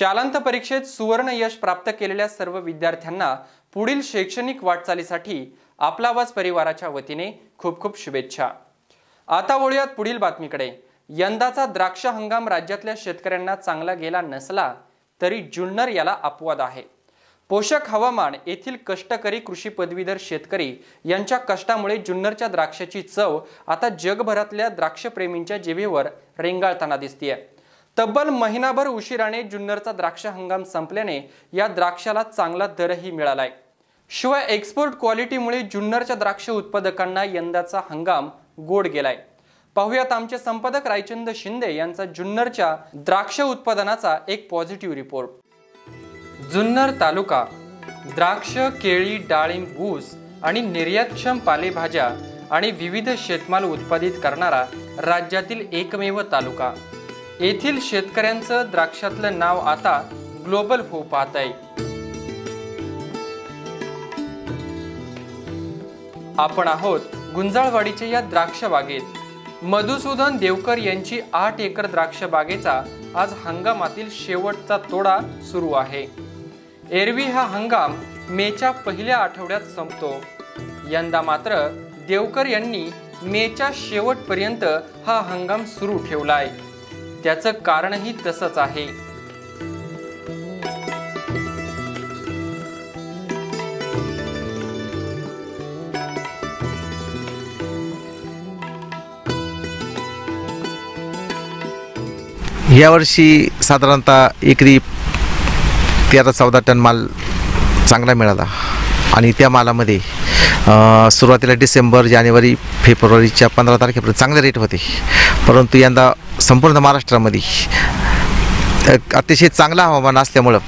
शालांत परीक्षेत सुवर्ण यश प्राप्त केलेल्या सर्व विद्यार्थ्यांना पुढील शैक्षणिक वाटचालीसाठी आपला आवाज परिवाराच्या वतीने खूप खूप शुभेच्छा. आता वळूयात पुढील बातमीकडे. यंदाचा द्राक्ष हंगाम राज्यातल्या शेतकऱ्यांना चांगला गेला नसला तरी जुन्नर याला अपवाद आहे. पोषक हवामान येथील कष्टकरी कृषी पदवीधर शेतकरी यांच्या कष्टामुळे जुन्नरच्या द्राक्षाची चव आता जगभरातल्या द्राक्षप्रेमींच्या जिभेवर रेंगाळताना दिसतीये. तब्बल महिनाभर उशिराने जुन्नरचा द्राक्ष हंगाम संपल्याने या द्राक्षाला चांगला दरही मिळालाय. शिवाय एक्सपोर्ट क्वालिटीमुळे जुन्नरच्या द्राक्ष उत्पादकांना यंदाचा हंगाम गोड गेलाय. पाहुयात आमचे संपादक रायचंद शिंदे यांचा जुन्नरच्या द्राक्ष उत्पादनाचा एक पॉझिटिव्ह रिपोर्ट जुन्नर तालुका द्राक्ष केळी डाळिंब ऊस आणि निर्यातक्षम पालेभाज्या आणि विविध शेतमाल उत्पादित करणारा राज्यातील एकमेव तालुका. येथील शेतकऱ्यांचं द्राक्षातलं नाव आता ग्लोबल होऊ पाहत आहे. आपण आहोत गुंजाळवाडीच्या या द्राक्ष बागेत. मधुसूदन देवकर यांची आठ एकर द्राक्ष बागेचा आज हंगामातील शेवटचा तोडा सुरू आहे. एरवी हा हंगाम मेच्या पहिल्या आठवड्यात संपतो. यंदा मात्र देवकर यांनी मेच्या शेवटपर्यंत हा हंगाम सुरू ठेवला आहे त्याचं कारणही तसंच आहे. यावर्षी साधारणतः एकरी तेरा चौदा टन माल चांगला मिळाला. आणि त्या मालामध्ये सुरुवातीला डिसेंबर जानेवारी फेब्रुवारीच्या पंधरा तारखेपर्यंत चांगले रेट होते. परंतु यंदा संपूर्ण महाराष्ट्रामध्ये. अतिशय चांगलं हवामान असल्यामुळं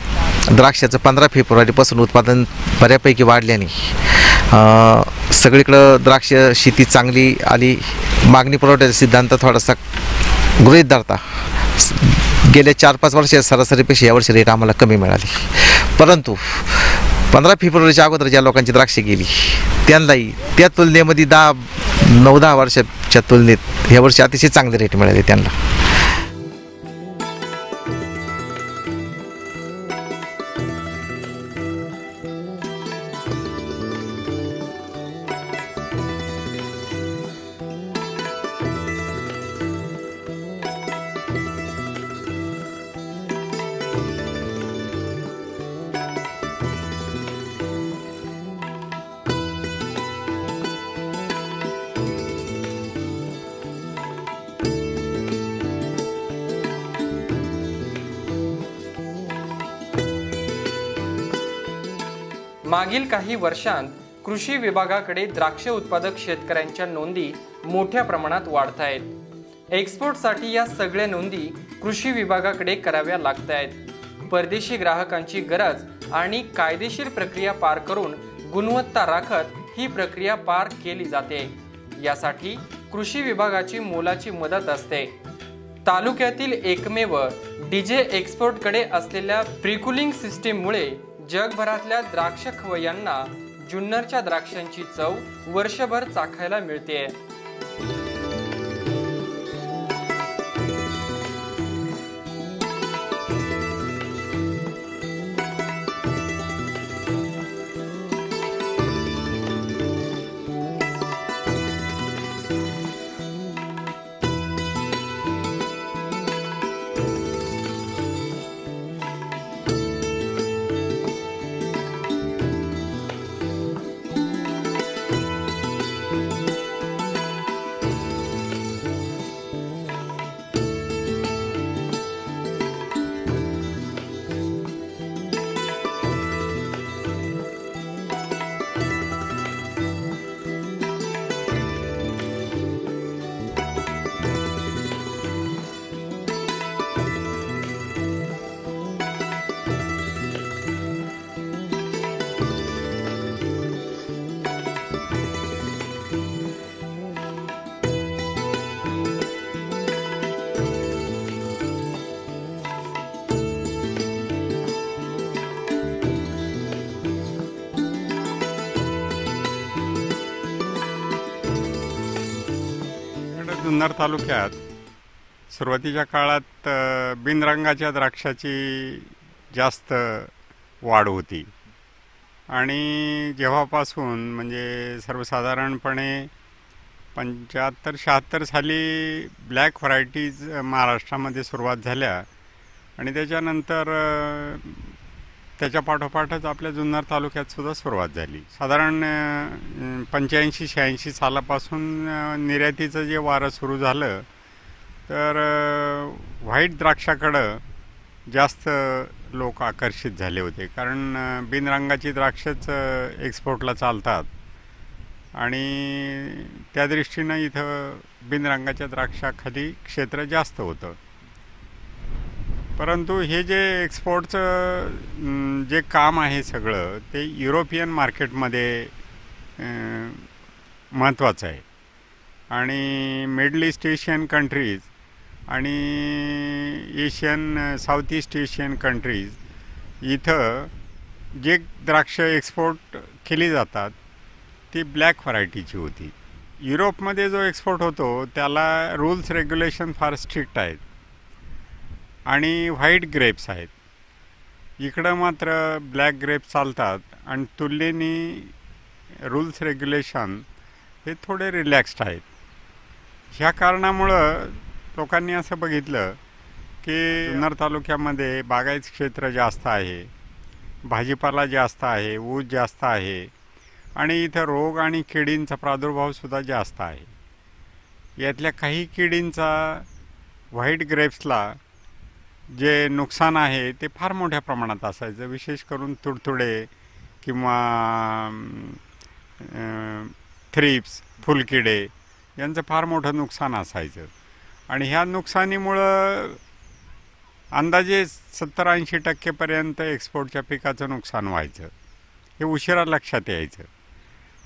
द्राक्षाचं पंधरा फेब्रुवारीपासून उत्पादन बऱ्यापैकी वाढल्याने सगळीकडं द्राक्ष शेती चांगली आली. मागणी पुरवठ्याचा सिद्धांत थोडासा गृहित धरता. गेल्या चार पाच वर्षात सरासरीपेक्षा यावर्षी रेट आम्हाला कमी मिळाली. परंतु पंधरा फेब्रुवारीच्या अगोदर ज्या लोकांची द्राक्षे गेली त्यांनाही त्या तुलनेमध्ये दहा नऊ दहा वर्षाच्या तुलनेत यावर्षी अतिशय चांगले रेट मिळाले त्यांना. मागील काही वर्षांत कृषी विभागाकडे द्राक्ष उत्पादक शेतकऱ्यांच्या नोंदी मोठ्या प्रमाणात वाढत आहेत. एक्सपोर्टसाठी या सगळ्या नोंदी कृषी विभागाकडे कराव्या लागत आहेत. परदेशी ग्राहकांची गरज आणि कायदेशीर प्रक्रिया पार करून गुणवत्ता राखत ही प्रक्रिया पार केली जाते. यासाठी कृषी विभागाची मोलाची मदत असते. तालुक्यातील एकमेव डीजे एक्सपोर्टकडे असलेल्या प्रिकुलिंग सिस्टीममुळे जगभरातल्या द्राक्ष खवय्यांना जुन्नरच्या द्राक्षांची चव वर्षभर चाखायला मिळते. जुन्नर तालुक्यात सुरुवातीच्या काळात बिनरंगाच्या द्राक्षाची जास्त वाढ होती. आणि जेव्हापासून म्हणजे सर्वसाधारणपणे पंच्याहत्तर शहात्तर साली ब्लॅक व्हरायटीज महाराष्ट्रामध्ये सुरुवात झाल्या आणि त्याच्यानंतर त्याच्या पाठोपाठच आपल्या जुन्नर तालुक्यात सुद्धा सुरुवात झाली. साधारण पंच्याऐंशी शहाऐंशी सालापासून निर्यातीचं जे वारं सुरू झालं तर व्हाईट द्राक्षाकडं जास्त लोक आकर्षित झाले होते. कारण बिनरंगाची द्राक्षच एक्सपोर्टला चालतात. आणि त्या दृष्टीनं इथं बिनरंगाच्या द्राक्षाखाली क्षेत्र जास्त होतं. परंतु हे जे एक्सपोर्टचं जे काम आहे सगळं ते युरोपियन मार्केटमध्ये महत्त्वाचं आहे. आणि मिडल ईस्ट एशियन कंट्रीज आणि Asian south east Asian countries इथं जे द्राक्ष एक्सपोर्ट केली जातात ती ब्लॅक व्हरायटीची होती. युरोपमध्ये जो एक्सपोर्ट होतो त्याला रूल्स रेग्युलेशन फार स्ट्रिक्ट आहेत. आणि व्हाईट ग्रेप्स आहेत. इकडं मात्र ब्लॅक ग्रेप्स चालतात आणि तुलनेने रूल्स रेग्युलेशन हे थोडे रिलॅक्स्ड आहेत. ह्या कारणामुळं लोकांनी असं बघितलं की जुन्नर तालुक्यामध्ये बागायत क्षेत्र जास्त आहे भाजीपाला जास्त आहे ऊस जास्त आहे आणि इथं रोग आणि किडींचा प्रादुर्भावसुद्धा जास्त आहे. यातल्या काही किडींचा व्हाईट ग्रेप्सला जे नुकसान आहे ते फार मोठ्या प्रमाणात असायचं. विशेष करून तुडतुडे किंवा थ्रिप्स फुलकिडे यांचं फार मोठं नुकसान असायचं. आणि ह्या नुकसानीमुळं अंदाजे सत्तर ऐंशी टक्केपर्यंत एक्सपोर्टच्या पिकाचं नुकसान व्हायचं. हे उशिरा लक्षात यायचं.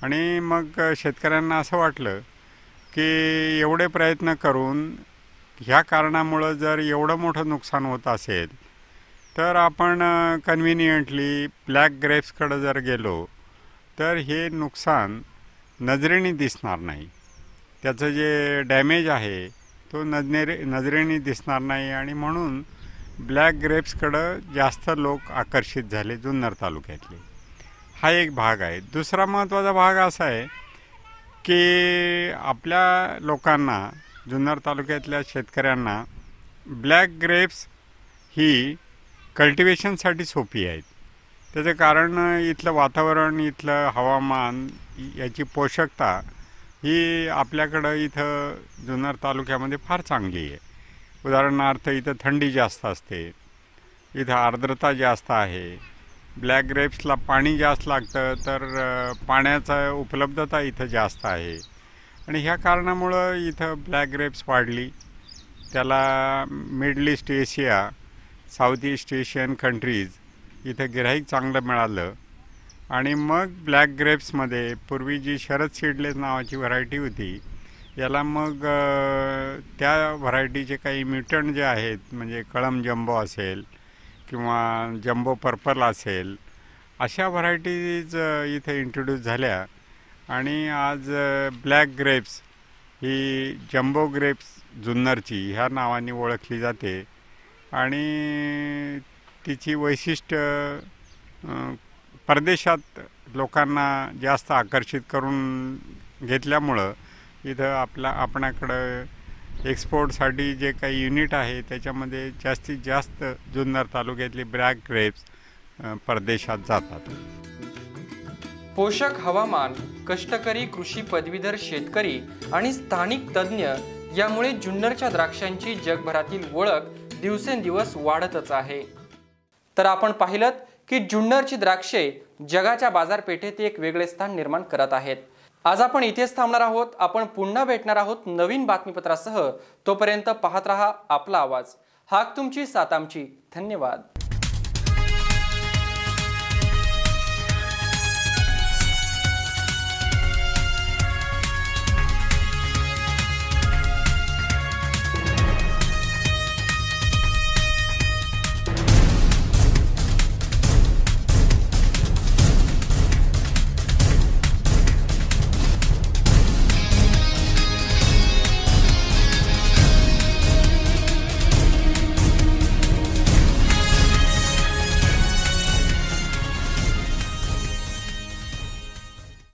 आणि मग शेतकऱ्यांना असं वाटलं की एवढे प्रयत्न करून ह्या कारणामुळं जर एवढं मोठं नुकसान होत असेल तर आपण कन्व्हिनियंटली ब्लॅक ग्रेप्सकडं जर गेलो तर हे नुकसान नजरेने दिसणार नाही. त्याचं जे डॅमेज आहे तो नजनेरे नजरेने दिसणार नाही आणि म्हणून ब्लॅक ग्रेप्सकडं जास्त लोक आकर्षित झाले जुन्नर तालुक्यातले. हा एक भाग आहे. दुसरा महत्त्वाचा भाग असा आहे की आपल्या लोकांना जुन्नर तालुक्यातल्या शेतकऱ्यांना ब्लॅक ग्रेप्स ही कल्टिवेशनसाठी सोपी आहेत. त्याचं कारण इथलं वातावरण इथलं हवामान याची पोषकता ही आपल्याकडं इथं जुन्नर तालुक्यामध्ये फार चांगली आहे. उदाहरणार्थ इथं थंडी जास्त असते इथं आर्द्रता जास्त आहे ब्लॅक ग्रेप्सला पाणी जास्त लागतं तर पाण्याचा उपलब्धता इथं जास्त आहे. आणि ह्या कारणामुळं इथं ब्लॅक ग्रेप्स वाढली. त्याला middle east Asia south east Asian countries इथं गिऱ्हाईक चांगलं मिळालं. आणि मग ब्लॅक ग्रेप्समध्ये पूर्वी जी शरद सीडलेस नावाची व्हरायटी होती याला मग त्या व्हरायटीचे काही म्युटंट जे आहेत म्हणजे कळम जम्बो असेल किंवा जम्बो पर्पल असेल अशा व्हरायटीज इथे इंट्रोड्यूस झाल्या. आणि आज ब्लॅक ग्रेप्स ही जम्बो ग्रेप्स जुन्नरची ह्या नावाने ओळखली जाते. आणि तिची वैशिष्ट्य परदेशात लोकांना जास्त आकर्षित करून घेतल्यामुळं इथं आपला आपणाकडं एक्सपोर्टसाठी जे काही युनिट आहे त्याच्यामध्ये जास्तीत जास्त जुन्नर तालुक्यातली ब्लॅक ग्रेप्स परदेशात जातात. पोषक हवामान कष्टकरी कृषी पदवीधर शेतकरी आणि स्थानिक तज्ज्ञ यामुळे जुन्नरच्या द्राक्षांची जगभरातील ओळख दिवसेंदिवस वाढतच आहे. तर आपण पाहिलं की जुन्नरची द्राक्षे जगाच्या बाजारपेठेत एक वेगळे स्थान निर्माण करत आहेत. आज आपण इथेच थांबणार आहोत. आपण पुन्हा भेटणार आहोत नवीन बातमीपत्रासह. तोपर्यंत पाहत रहा आपला आवाज. हाक तुमची सात आमची. धन्यवाद.